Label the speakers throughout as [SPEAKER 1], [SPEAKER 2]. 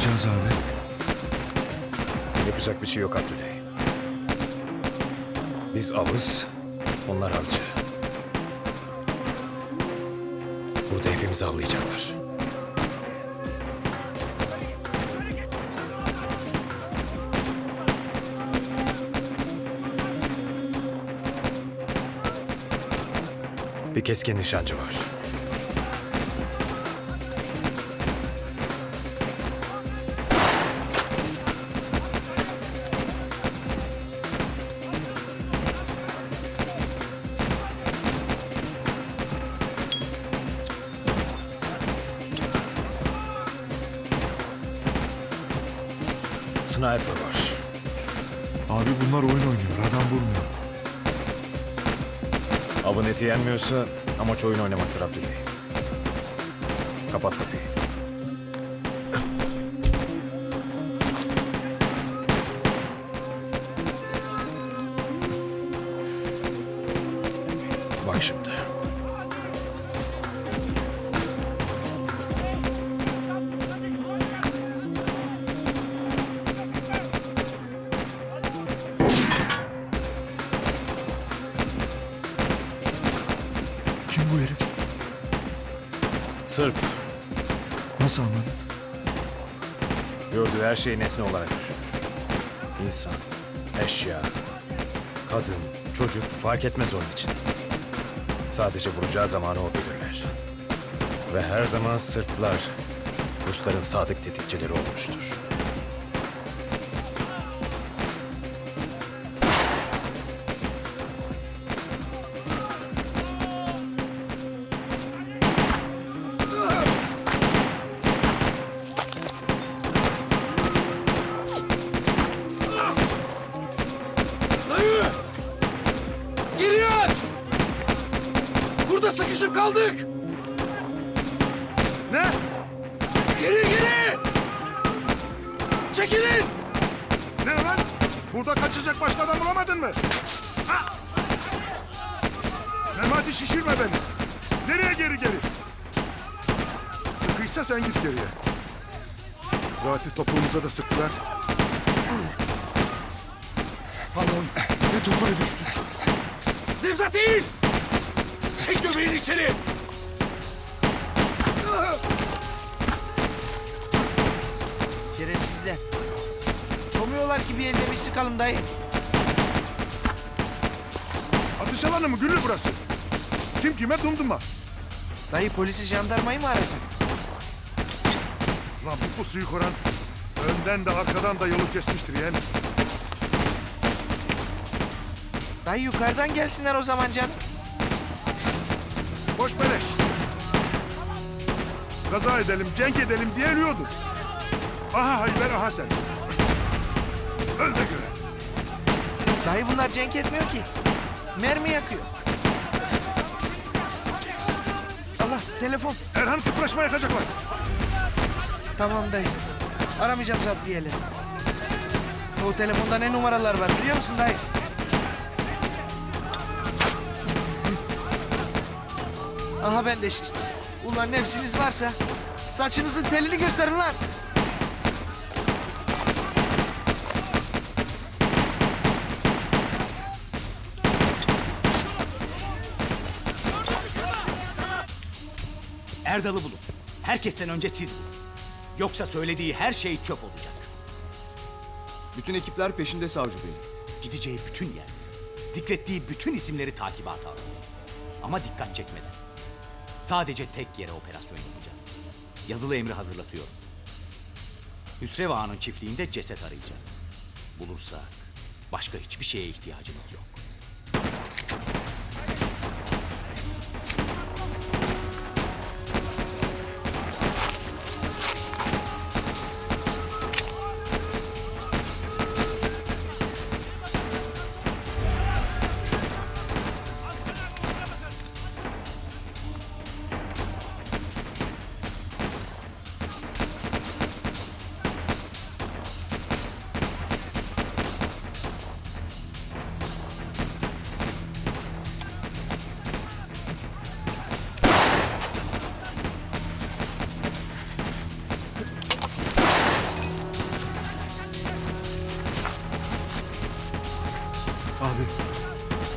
[SPEAKER 1] yapacağız abi?
[SPEAKER 2] Yapacak bir şey yok Abdüley. Biz avız, onlar avcı. Burada hepimizi avlayacaklar. Bir keskin nişancı var. Sniper var.
[SPEAKER 1] Abi bunlar oyun oynuyor. Adam vurmuyor.
[SPEAKER 2] Avın eti yenmiyorsa amaç oyun oynamaktır Abdüley. Kapat kapıyı. Sırp
[SPEAKER 1] Nasıl anladın?
[SPEAKER 2] gördüğü her şeyi nesne olarak düşünür. İnsan, eşya, kadın, çocuk fark etmez onun için. Sadece vuracağı zamanı o belirler. Ve her zaman Sırplar Rusların sadık tetikçileri olmuştur.
[SPEAKER 3] Kaldık!
[SPEAKER 1] Ne?
[SPEAKER 3] Geri geri! Çekilin!
[SPEAKER 1] Ne lan? Burada kaçacak başka adam bulamadın mı? Ha! Memati şişirme beni. Nereye geri geri? Sıkıysa sen git geriye. Zaten topuğumuza da sıktılar. Aman ne tufaya düştük.
[SPEAKER 3] Nevzat değil! Çek göbeğini içeri!
[SPEAKER 4] Şerefsizler. Komuyorlar ki bir yerine bir sıkalım dayı.
[SPEAKER 1] Atış alanı mı Güllü burası? Kim kime dumduma?
[SPEAKER 4] Dayı polisi jandarmayı mı arasak?
[SPEAKER 1] Lan bu pusuyu koran önden de arkadan da yolu kesmiştir yani.
[SPEAKER 4] Dayı yukarıdan gelsinler o zaman canım.
[SPEAKER 1] Boş beleş. Kaza edelim, cenk edelim diye ölüyordu. Aha Hayber, aha sen. Öl de göre.
[SPEAKER 4] Dayı bunlar cenk etmiyor ki. Mermi yakıyor. Allah telefon.
[SPEAKER 1] Erhan kıpraşma yakacaklar.
[SPEAKER 4] Tamam dayı. Aramayacağım zap diyelim. O telefonda ne numaralar var biliyor musun dayı? Aha ben de şiştim. Ulan nefsiniz varsa saçınızın telini gösterin lan.
[SPEAKER 5] Erdal'ı bulun. Herkesten önce siz bulun. Yoksa söylediği her şey çöp olacak.
[SPEAKER 6] Bütün ekipler peşinde savcı bey.
[SPEAKER 5] Gideceği bütün yer, zikrettiği bütün isimleri takibe atalım. Ama dikkat çekmeden. Sadece tek yere operasyon yapacağız. Yazılı emri hazırlatıyorum. Hüsrev Ağa'nın çiftliğinde ceset arayacağız. Bulursak başka hiçbir şeye ihtiyacımız yok.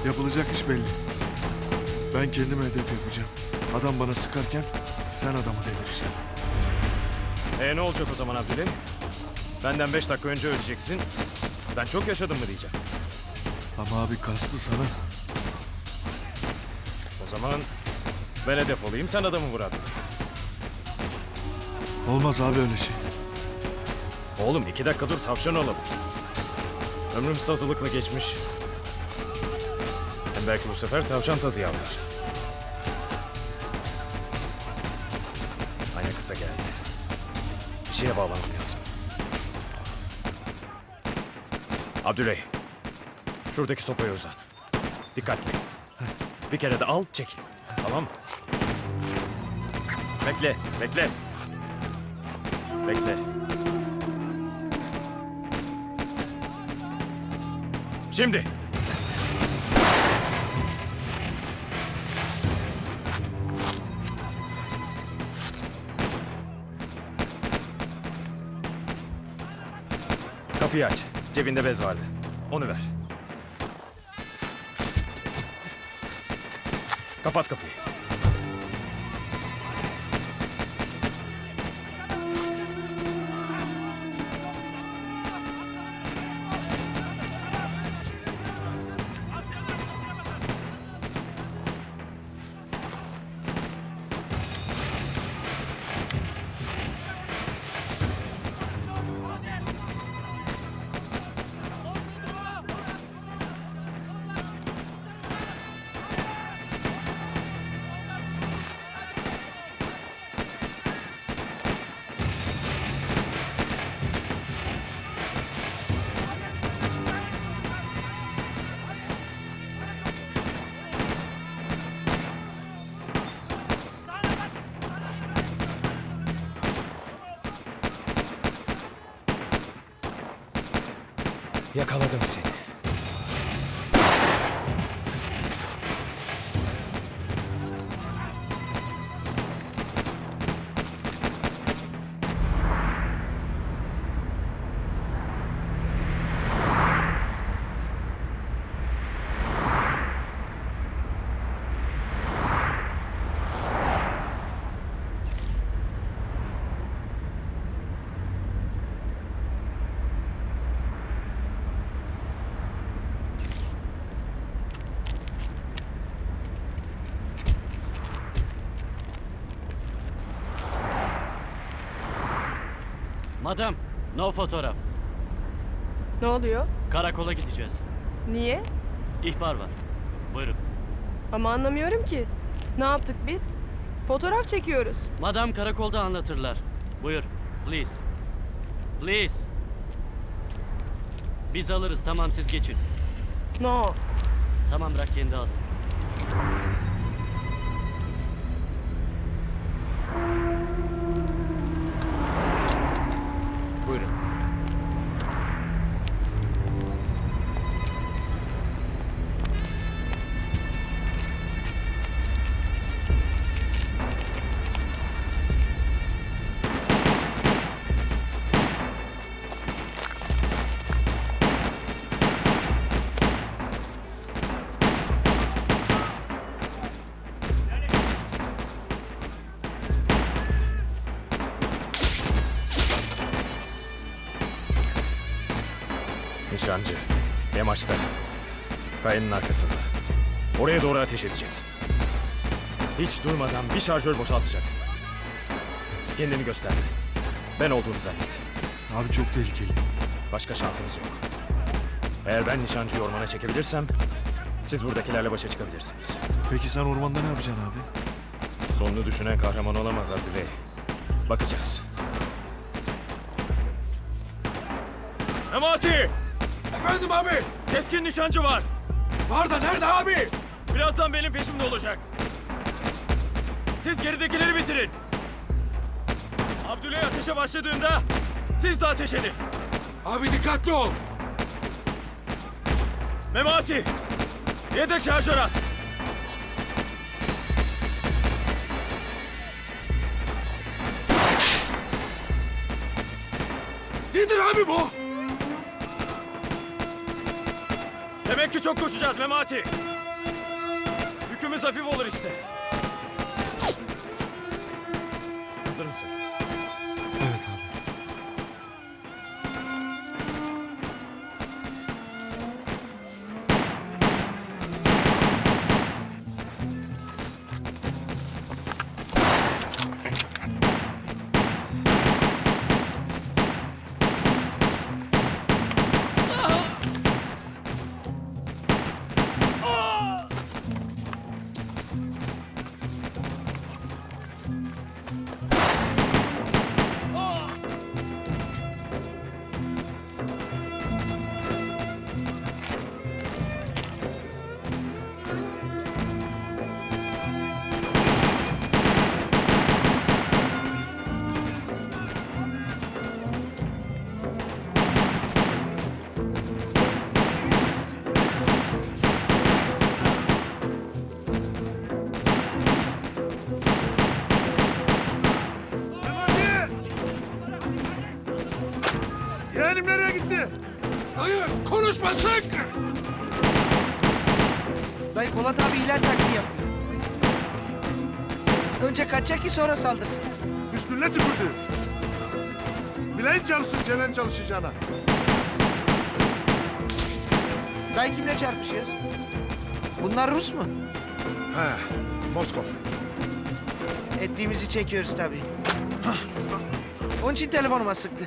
[SPEAKER 1] Yapılacak iş belli. Ben kendime hedef yapacağım. Adam bana sıkarken sen adamı devireceksin.
[SPEAKER 2] E ne olacak o zaman Abdüley? Benden beş dakika önce öleceksin. Ben çok yaşadım mı diyeceğim.
[SPEAKER 1] Ama abi kastı sana.
[SPEAKER 2] O zaman ben hedef olayım sen adamı vur abi.
[SPEAKER 1] Olmaz abi öyle şey.
[SPEAKER 2] Oğlum iki dakika dur tavşan olalım. Ömrümüz tazılıkla geçmiş. Belki bu sefer tavşan tazı yavlar. Ayna kısa geldi. Bir şeye bağlamam lazım. Abdüley. Şuradaki sopaya uzan. Dikkatli. Bir kere de al çekil. Tamam mı? Bekle, bekle. Bekle. Şimdi. Kapıyı aç. Cebinde bez vardı. Onu ver. Kapat kapıyı. Yakaladım seni.
[SPEAKER 7] Madam, no fotoğraf.
[SPEAKER 8] Ne oluyor?
[SPEAKER 7] Karakola gideceğiz.
[SPEAKER 8] Niye?
[SPEAKER 7] İhbar var. Buyurun.
[SPEAKER 8] Ama anlamıyorum ki. Ne yaptık biz? Fotoğraf çekiyoruz.
[SPEAKER 7] Madam karakolda anlatırlar. Buyur. Please. Please. Biz alırız. Tamam siz geçin.
[SPEAKER 8] No.
[SPEAKER 7] Tamam bırak kendi alsın.
[SPEAKER 2] Nişancı. Yamaçta. Kayanın arkasında. Oraya doğru ateş edeceksin. Hiç durmadan bir şarjör boşaltacaksın. Kendini gösterme. Ben olduğunu zannetsin.
[SPEAKER 1] Abi çok tehlikeli.
[SPEAKER 2] Başka şansımız yok. Eğer ben nişancıyı ormana çekebilirsem... ...siz buradakilerle başa çıkabilirsiniz.
[SPEAKER 1] Peki sen ormanda ne yapacaksın abi?
[SPEAKER 2] Sonunu düşünen kahraman olamaz Abdüley. Bakacağız. Memati!
[SPEAKER 3] Efendim abi.
[SPEAKER 2] Keskin nişancı var.
[SPEAKER 3] Var da nerede abi?
[SPEAKER 2] Birazdan benim peşimde olacak. Siz geridekileri bitirin. Abdüley ateşe başladığında siz de ateş edin.
[SPEAKER 3] Abi dikkatli ol.
[SPEAKER 2] Memati! Yedek şarjör at.
[SPEAKER 3] Nedir abi bu?
[SPEAKER 2] Demek ki çok koşacağız Memati. Yükümüz hafif olur işte. Hazır mısın?
[SPEAKER 4] Önce kaçacak ki sonra saldırsın.
[SPEAKER 1] Üstüne tükürdü. Bilen çalışsın çenen çalışacağına.
[SPEAKER 4] Dayı kimle çarpışıyoruz? Bunlar Rus mu?
[SPEAKER 1] He, Moskov.
[SPEAKER 4] Ettiğimizi çekiyoruz tabii. Onun için telefonuma sıktı.